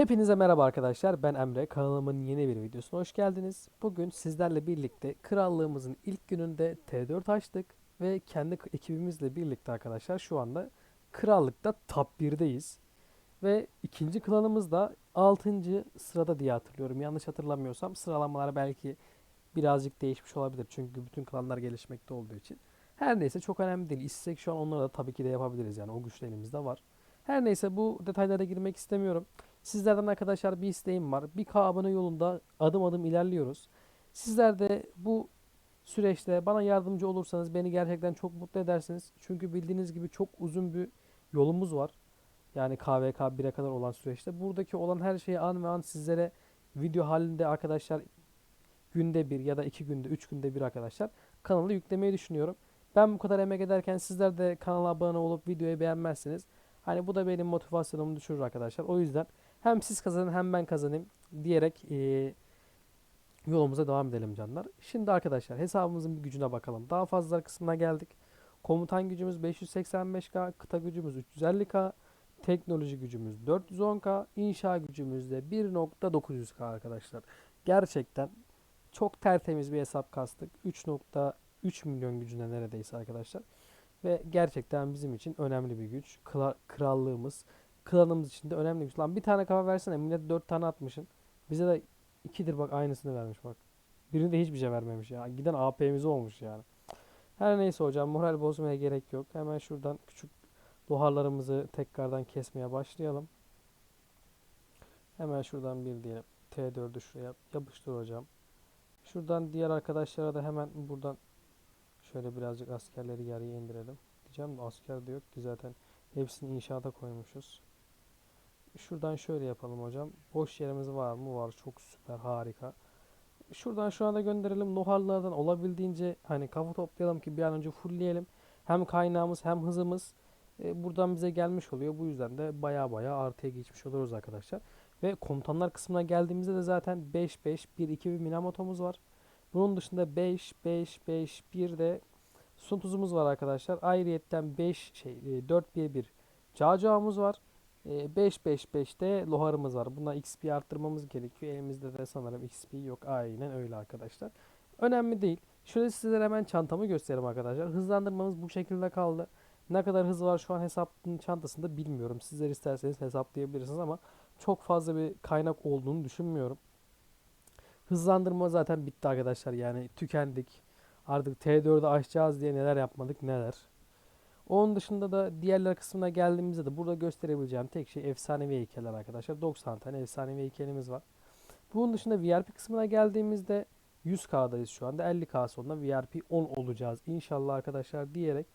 Hepinize merhaba arkadaşlar. Ben Emre. Kanalımın yeni bir videosuna hoş geldiniz. Bugün sizlerle birlikte krallığımızın ilk gününde T4 açtık ve kendi ekibimizle birlikte arkadaşlar şu anda krallıkta top 1'deyiz. Ve ikinci klanımız da 6. sırada diye hatırlıyorum. Yanlış hatırlamıyorsam sıralamalar belki birazcık değişmiş olabilir. Çünkü bütün klanlar gelişmekte olduğu için. Her neyse çok önemli değil. İstesek şu an onları da tabii ki de yapabiliriz yani o güç de elimizde var. Her neyse bu detaylara girmek istemiyorum. Sizlerden arkadaşlar bir isteğim var. Bir K abone yolunda adım adım ilerliyoruz. Sizler de bu süreçte bana yardımcı olursanız beni gerçekten çok mutlu edersiniz. Çünkü bildiğiniz gibi çok uzun bir yolumuz var. Yani KVK 1'e kadar olan süreçte. Buradaki olan her şeyi an ve an sizlere video halinde arkadaşlar günde bir ya da iki günde, üç günde bir arkadaşlar kanala yüklemeyi düşünüyorum. Ben bu kadar emek ederken sizler de kanala abone olup videoyu beğenmezsiniz. Hani bu da benim motivasyonumu düşürür arkadaşlar. O yüzden hem siz kazanın hem ben kazanayım diyerek eee, yolumuza devam edelim canlar. Şimdi arkadaşlar hesabımızın bir gücüne bakalım. Daha fazla kısmına geldik. Komutan gücümüz 585k, kıta gücümüz 350k, teknoloji gücümüz 410k, inşa gücümüz de 1.900k arkadaşlar. Gerçekten çok tertemiz bir hesap kastık. 3.3 milyon gücüne neredeyse arkadaşlar. Ve gerçekten bizim için önemli bir güç. Krallığımız, klanımız için de önemli güç. Lan bir tane kafa versene. Millet 4 tane atmışın. Bize de ikidir bak aynısını vermiş bak. Birini de hiçbir şey vermemiş ya. Giden AP'miz olmuş yani. Her neyse hocam moral bozmaya gerek yok. Hemen şuradan küçük duharlarımızı tekrardan kesmeye başlayalım. Hemen şuradan bir diyelim. T4'ü şuraya yapıştır hocam. Şuradan diğer arkadaşlara da hemen buradan şöyle birazcık askerleri yarıya indirelim. Diyeceğim asker de yok ki zaten hepsini inşaata koymuşuz. Şuradan şöyle yapalım hocam. Boş yerimiz var mı? Var. Çok süper. Harika. Şuradan şu anda gönderelim. Noharlardan olabildiğince hani kafa toplayalım ki bir an önce fullleyelim. Hem kaynağımız hem hızımız e, buradan bize gelmiş oluyor. Bu yüzden de baya baya artıya geçmiş oluruz arkadaşlar. Ve komutanlar kısmına geldiğimizde de zaten 5 5 1 2 bir Minamoto'muz var. Bunun dışında 5 5 5 1 de Sun tuzumuz var arkadaşlar. Ayrıyetten 5 şey e, 4 1 1 Cacağımız var. E, 5 5 5 de loharımız var. Buna XP arttırmamız gerekiyor. Elimizde de sanırım XP yok. Aynen öyle arkadaşlar. Önemli değil. Şöyle sizlere hemen çantamı göstereyim arkadaşlar. Hızlandırmamız bu şekilde kaldı. Ne kadar hız var şu an hesabın çantasında bilmiyorum. Sizler isterseniz hesaplayabilirsiniz ama çok fazla bir kaynak olduğunu düşünmüyorum. Hızlandırma zaten bitti arkadaşlar. Yani tükendik. Artık T4'ü açacağız diye neler yapmadık neler. Onun dışında da diğerler kısmına geldiğimizde de burada gösterebileceğim tek şey efsanevi heykeller arkadaşlar. 90 tane efsanevi heykelimiz var. Bunun dışında VIP kısmına geldiğimizde 100K'dayız şu anda. 50K sonunda VIP 10 olacağız inşallah arkadaşlar diyerek.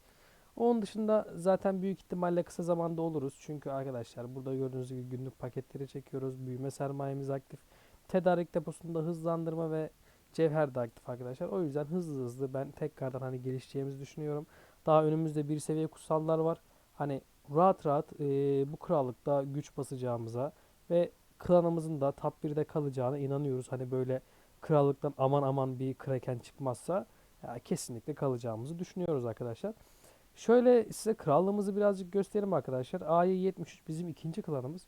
Onun dışında zaten büyük ihtimalle kısa zamanda oluruz. Çünkü arkadaşlar burada gördüğünüz gibi günlük paketleri çekiyoruz. Büyüme sermayemiz aktif. Tedarik deposunda hızlandırma ve cevher de aktif arkadaşlar. O yüzden hızlı hızlı ben tekrardan hani gelişeceğimizi düşünüyorum. Daha önümüzde bir seviye kutsallar var. Hani rahat rahat e, bu krallıkta güç basacağımıza ve klanımızın da top 1'de kalacağına inanıyoruz. Hani böyle krallıktan aman aman bir kraken çıkmazsa ya kesinlikle kalacağımızı düşünüyoruz arkadaşlar. Şöyle size krallığımızı birazcık göstereyim arkadaşlar. A'ya 73 bizim ikinci klanımız.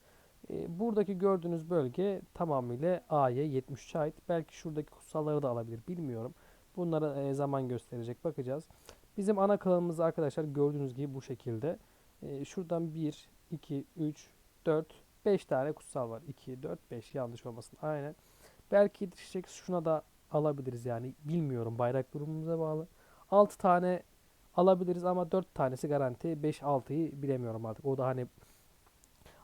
E, buradaki gördüğünüz bölge tamamıyla A'ya 73'e ait. Belki şuradaki kutsalları da alabilir bilmiyorum. Bunlara e, zaman gösterecek bakacağız. Bizim ana klanımız arkadaşlar gördüğünüz gibi bu şekilde. E, şuradan 1, 2, 3, 4, 5 tane kutsal var. 2, 4, 5 yanlış olmasın. Aynen. Belki yetişecek şuna da alabiliriz yani. Bilmiyorum bayrak durumumuza bağlı. 6 tane alabiliriz ama 4 tanesi garanti. 5-6'yı bilemiyorum artık. O da hani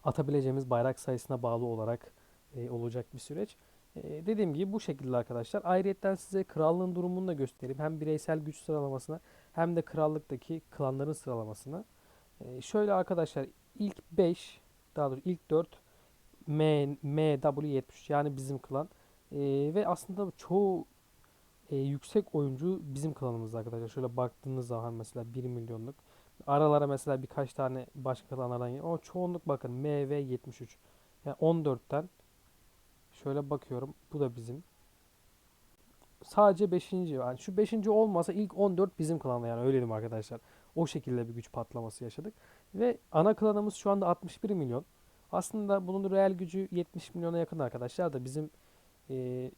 atabileceğimiz bayrak sayısına bağlı olarak e, olacak bir süreç. E, dediğim gibi bu şekilde arkadaşlar. Ayrıyetten size krallığın durumunu da göstereyim. Hem bireysel güç sıralamasına hem de krallıktaki klanların sıralamasına. Şöyle arkadaşlar ilk 5 daha doğrusu ilk 4 M, MW73 yani bizim klan. Ve aslında çoğu yüksek oyuncu bizim klanımızda arkadaşlar. Şöyle baktığınız zaman mesela 1 milyonluk. Aralara mesela birkaç tane başka klanlardan geliyor. Ama çoğunluk bakın MV73. Yani 14'ten şöyle bakıyorum. Bu da bizim. Sadece 5. Yani şu 5. olmasa ilk 14 bizim klanda yani öyle diyeyim arkadaşlar. O şekilde bir güç patlaması yaşadık. Ve ana klanımız şu anda 61 milyon. Aslında bunun reel gücü 70 milyona yakın arkadaşlar da bizim e,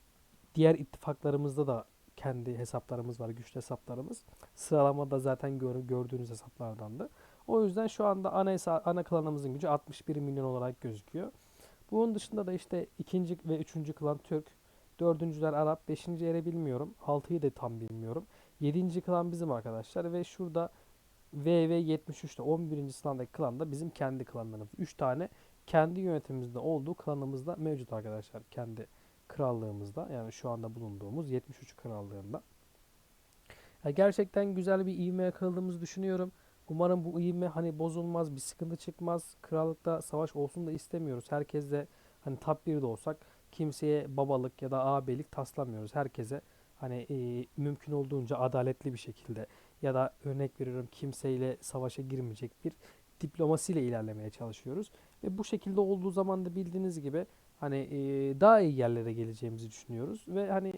diğer ittifaklarımızda da kendi hesaplarımız var, güçlü hesaplarımız. Sıralamada zaten gör- gördüğünüz hesaplardandı. O yüzden şu anda ana, ana klanımızın gücü 61 milyon olarak gözüküyor. Bunun dışında da işte ikinci ve üçüncü klan Türk, dördüncüler Arap, beşinci ere bilmiyorum, altıyı da tam bilmiyorum. Yedinci klan bizim arkadaşlar ve şurada VV73'te 11. sıradaki klan da bizim kendi klanlarımız. 3 tane kendi yönetimimizde olduğu klanımızda mevcut arkadaşlar. Kendi krallığımızda yani şu anda bulunduğumuz 73 krallığında. Ya gerçekten güzel bir ivme yakaladığımızı düşünüyorum. Umarım bu ivme hani bozulmaz, bir sıkıntı çıkmaz. Krallıkta savaş olsun da istemiyoruz. Herkesle hani top 1'de olsak kimseye babalık ya da ağabeylik taslamıyoruz. Herkese hani e, mümkün olduğunca adaletli bir şekilde ya da örnek veriyorum kimseyle savaşa girmeyecek bir diplomasiyle ilerlemeye çalışıyoruz. Ve bu şekilde olduğu zaman da bildiğiniz gibi hani e, daha iyi yerlere geleceğimizi düşünüyoruz ve hani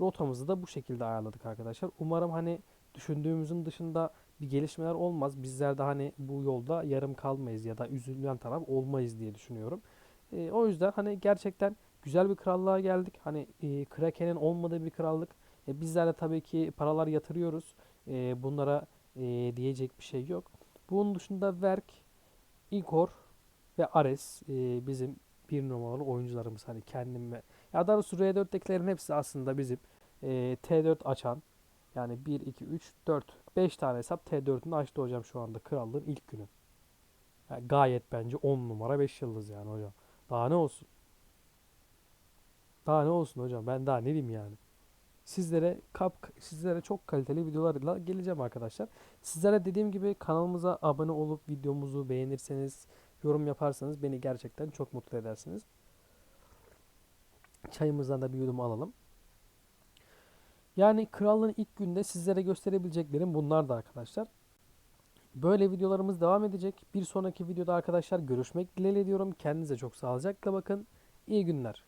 rotamızı da bu şekilde ayarladık arkadaşlar. Umarım hani düşündüğümüzün dışında bir gelişmeler olmaz. Bizler de hani bu yolda yarım kalmayız ya da üzülen taraf olmayız diye düşünüyorum. E, o yüzden hani gerçekten güzel bir krallığa geldik. Hani e, Kraken'in olmadığı bir krallık. E, bizler de tabii ki paralar yatırıyoruz. E, bunlara e, diyecek bir şey yok. Bunun dışında Verk, Igor ve Ares e, bizim bir numaralı oyuncularımız. Hani kendim ve ya daha doğrusu R4'tekilerin hepsi aslında bizim e, T4 açan yani 1, 2, 3, 4, 5 tane hesap T4'ünü açtı hocam şu anda krallığın ilk günü. Yani gayet bence 10 numara 5 yıldız yani hocam. Daha ne olsun? Daha ne olsun hocam? Ben daha ne diyeyim yani? Sizlere kap sizlere çok kaliteli videolarla geleceğim arkadaşlar. Sizlere dediğim gibi kanalımıza abone olup videomuzu beğenirseniz, yorum yaparsanız beni gerçekten çok mutlu edersiniz. Çayımızdan da bir yudum alalım. Yani krallığın ilk günde sizlere gösterebileceklerim bunlar da arkadaşlar. Böyle videolarımız devam edecek. Bir sonraki videoda arkadaşlar görüşmek dileğiyle diyorum. Kendinize çok sağlıcakla bakın. İyi günler.